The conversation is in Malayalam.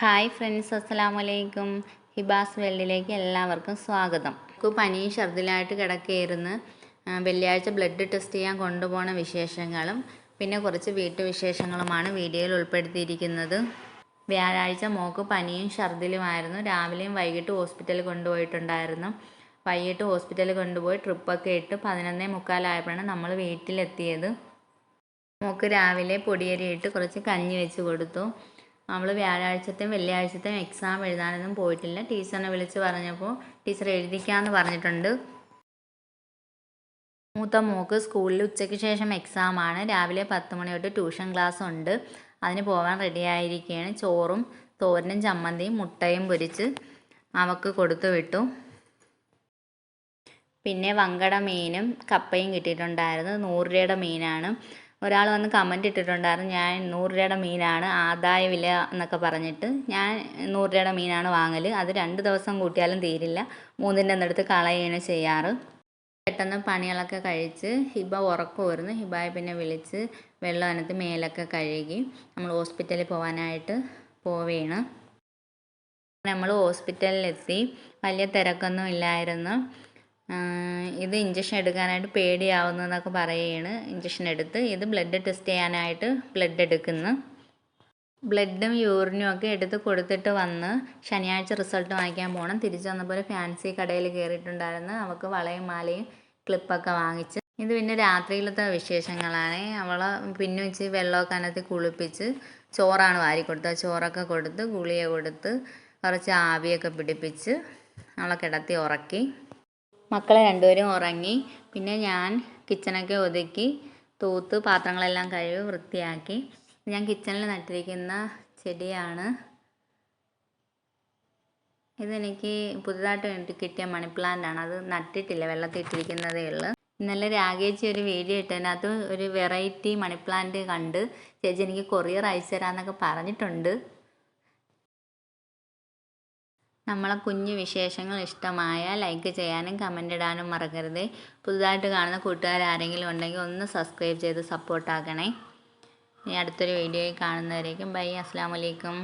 ഹായ് ഫ്രണ്ട്സ് അസ്സലാമു അലൈക്കും ഹിബാസ് വെള്ളിലേക്ക് എല്ലാവർക്കും സ്വാഗതം. നമുക്ക് പനിയും ഛർദിലായിട്ട് കിടക്കുകയായിരുന്നു ആ, വെള്ളിയാഴ്ച ബ്ലഡ് ടെസ്റ്റ് ചെയ്യാൻ കൊണ്ടുപോകുന്ന വിശേഷങ്ങളും പിന്നെ കുറച്ച് വീട്ടുവിശേഷങ്ങളുമാണ് വീഡിയോയിൽ ഉൾപ്പെടുത്തിയിരിക്കുന്നത്. വ്യാഴാഴ്ച മോക്ക് പനിയും ഛർദിലുമായിരുന്നു. രാവിലെയും വൈകിട്ട് ഹോസ്പിറ്റലിൽ കൊണ്ടുപോയിട്ടുണ്ടായിരുന്നു. വൈകിട്ട് ഹോസ്പിറ്റലിൽ കൊണ്ടുപോയി ട്രിപ്പൊക്കെ ഇട്ട് പതിനൊന്നേ മുക്കാലായപ്പോഴാണ് നമ്മൾ വീട്ടിലെത്തിയത്. മോക്ക് രാവിലെ പൊടിയരിയിട്ട് കുറച്ച് കഞ്ഞി വെച്ച് കൊടുത്തു. അവൾ വ്യാഴാഴ്ചത്തെയും വെള്ളിയാഴ്ചത്തെയും എക്സാം എഴുതാനൊന്നും പോയിട്ടില്ല. ടീച്ചറിനെ വിളിച്ച് പറഞ്ഞപ്പോൾ ടീച്ചർ എഴുതിക്കാമെന്ന് പറഞ്ഞിട്ടുണ്ട്. മൂത്ത മോക്ക് സ്കൂളിൽ ഉച്ചയ്ക്ക് ശേഷം എക്സാമാണ് രാവിലെ പത്ത് മണി തൊട്ട് ട്യൂഷൻ ക്ലാസ് ഉണ്ട്. അതിന് പോകാൻ റെഡി ആയിരിക്കുകയാണ് ചോറും തോരനും ചമ്മന്തിയും മുട്ടയും പൊരിച്ച് അവക്ക് കൊടുത്തു വിട്ടു. പിന്നെ വങ്കട മീനും കപ്പയും കിട്ടിയിട്ടുണ്ടായിരുന്നു. നൂറ് രൂപയുടെ മീനാണ്. ഒരാൾ വന്ന് കമന്റ് ഇട്ടിട്ടുണ്ടായിരുന്നു ഞാൻ നൂറ് രൂപയുടെ മീനാണ് ആദായ വില എന്നൊക്കെ പറഞ്ഞിട്ട് ഞാൻ നൂറ് രൂപയുടെ മീനാണ് വാങ്ങൽ അത് രണ്ട് ദിവസം കൂട്ടിയാലും തീരില്ല. മൂന്നിന്റെ അടുത്ത് കളയുകയാണ് ചെയ്യാറ്. പെട്ടെന്ന് പണികളൊക്കെ കഴിച്ച് ഹിബ ഉറക്കമായിരുന്നു ഹിബായെ പിന്നെ വിളിച്ച് വെള്ളം അതിനകത്ത് മേലൊക്കെ കഴുകി നമ്മൾ ഹോസ്പിറ്റലിൽ പോകാനായിട്ട് പോവുകയാണ് നമ്മൾ ഹോസ്പിറ്റലിലെത്തി. വലിയ തിരക്കൊന്നും ഇല്ലായിരുന്നു. ഇത് ഇഞ്ചക്ഷൻ എടുക്കാനായിട്ട് പേടിയാവുന്നു എന്നൊക്കെ പറയുകയാണ് ഇഞ്ചക്ഷൻ എടുത്ത് ഇത് ബ്ലഡ് ടെസ്റ്റ് ചെയ്യാനായിട്ട് ബ്ലഡ് എടുക്കുന്നു. ബ്ലഡും യൂറിനും ഒക്കെ എടുത്ത് കൊടുത്തിട്ട് വന്ന് ശനിയാഴ്ച റിസൾട്ട് വാങ്ങിക്കാൻ പോകണം തിരിച്ചു വന്നപ്പോൾ ഫാൻസി കടയിൽ കയറിയിട്ടുണ്ടായിരുന്നു. അവൾക്ക് വളയും മാലയും ക്ലിപ്പൊക്കെ വാങ്ങിച്ച്. ഇത് പിന്നെ രാത്രിയിലത്തെ വിശേഷങ്ങളാണ്. അവളെ പിന്നെ വെച്ച് വെള്ളമൊക്കെ അനത്തി കുളിപ്പിച്ച് ചോറാണ് വാരി കൊടുത്തത്. ചോറൊക്കെ കൊടുത്ത് ഗുളിക കൊടുത്ത് കുറച്ച് ആവിയൊക്കെ പിടിപ്പിച്ച് അവളെ കിടത്തി ഉറക്കി. മക്കളെ രണ്ടുപേരും ഉറങ്ങി. പിന്നെ ഞാൻ കിച്ചണൊക്കെ ഒതുക്കി തൂത്ത് പാത്രങ്ങളെല്ലാം കഴുകി വൃത്തിയാക്കി. ഞാൻ കിച്ചണിൽ നട്ടിരിക്കുന്ന ചെടിയാണ്. ഇതെനിക്ക് പുതുതായിട്ട് കിട്ടിയ മണി പ്ലാന്റ് ആണ്. അത് നട്ടിട്ടില്ല വെള്ളത്തിൽ ഇട്ടിരിക്കുന്നതേ ഉള്ളൂ. ഇന്നലെ രാഗേച്ചി ഒരു വീഡിയോ ഇട്ടതിനകത്ത് ഒരു വെറൈറ്റി മണി പ്ലാന്റ് കണ്ട് ചേച്ചി എനിക്ക് കൊറിയർ അയച്ചു തരാമെന്നൊക്കെ പറഞ്ഞിട്ടുണ്ട്. നമ്മളെ കുഞ്ഞു വിശേഷങ്ങൾ ഇഷ്ടമായ ലൈക്ക് ചെയ്യാനും കമന്റ് ഇടാനും മറക്കരുത്. പുതുതായിട്ട് കാണുന്ന കൂട്ടുകാർ ആരെങ്കിലും ഉണ്ടെങ്കിൽ ഒന്ന് സബ്സ്ക്രൈബ് ചെയ്ത് സപ്പോർട്ടാക്കണേ ഇനി അടുത്തൊരു വീഡിയോയിൽ കാണുന്നവരേക്കും ബൈ അസ്സാം വലൈക്കും